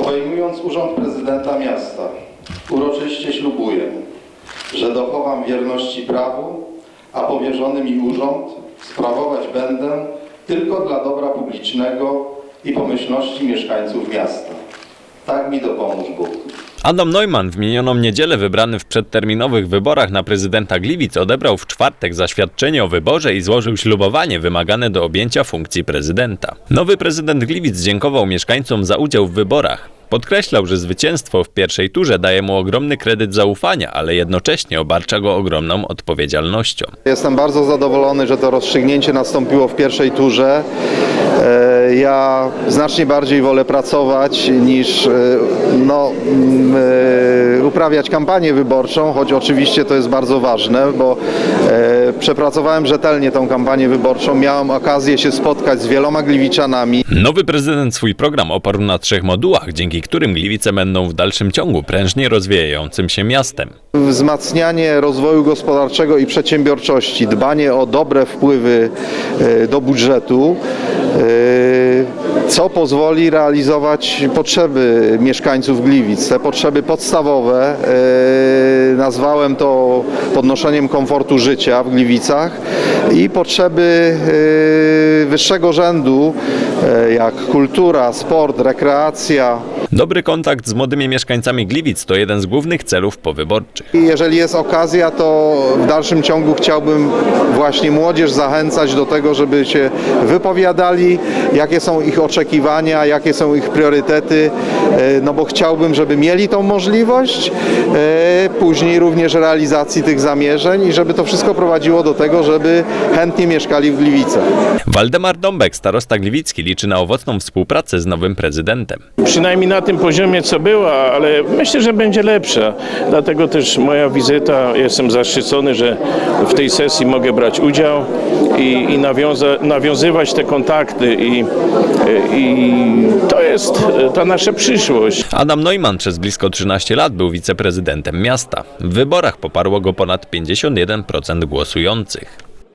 Obejmując urząd prezydenta miasta, uroczyście ślubuję, że dochowam wierności prawu, a powierzony mi urząd sprawować będę tylko dla dobra publicznego i pomyślności mieszkańców miasta. Tak mi dopomóż Bóg. Adam Neumann w minioną niedzielę wybrany w przedterminowych wyborach na prezydenta Gliwic odebrał w czwartek zaświadczenie o wyborze i złożył ślubowanie wymagane do objęcia funkcji prezydenta. Nowy prezydent Gliwic dziękował mieszkańcom za udział w wyborach. Podkreślał, że zwycięstwo w pierwszej turze daje mu ogromny kredyt zaufania, ale jednocześnie obarcza go ogromną odpowiedzialnością. Jestem bardzo zadowolony, że to rozstrzygnięcie nastąpiło w pierwszej turze. E, Ja znacznie bardziej wolę pracować niż e, no, mm, e, uprawiać kampanię wyborczą, choć oczywiście to jest bardzo ważne, bo przepracowałem rzetelnie tą kampanię wyborczą. Miałem okazję się spotkać z wieloma gliwiczanami. Nowy prezydent swój program oparł na trzech modułach, dzięki którym Gliwice będą w dalszym ciągu prężnie rozwijającym się miastem. Wzmacnianie rozwoju gospodarczego i przedsiębiorczości, dbanie o dobre wpływy e, do budżetu, e, co pozwoli realizować potrzeby mieszkańców Gliwic. Te potrzeby podstawowe, e, nazwałem to podnoszeniem komfortu życia w Gliwicach i potrzeby wyższego rzędu, jak kultura, sport, rekreacja, Dobry kontakt z młodymi mieszkańcami Gliwic to jeden z głównych celów powyborczych. Jeżeli jest okazja, to w dalszym ciągu chciałbym właśnie młodzież zachęcać do tego, żeby się wypowiadali, jakie są ich oczekiwania, jakie są ich priorytety, e, no bo chciałbym, żeby mieli tą możliwość, e, później również realizacji tych zamierzeń i żeby to wszystko prowadziło do tego, żeby chętnie mieszkali w Gliwicach. Waldemar Dąbek, starosta gliwicki, liczy na owocną współpracę z nowym prezydentem. przynajmniej na tym poziomie, co była, ale myślę, że będzie lepsza. Dlatego też moja wizyta, jestem zaszczycony, że w tej sesji mogę brać udział i, i nawiąza, nawiązywać te kontakty i, i to jest ta nasza przyszłość. Adam Neumann przez blisko 13 lat był wiceprezydentem miasta. W wyborach poparło go ponad 51% głosujących.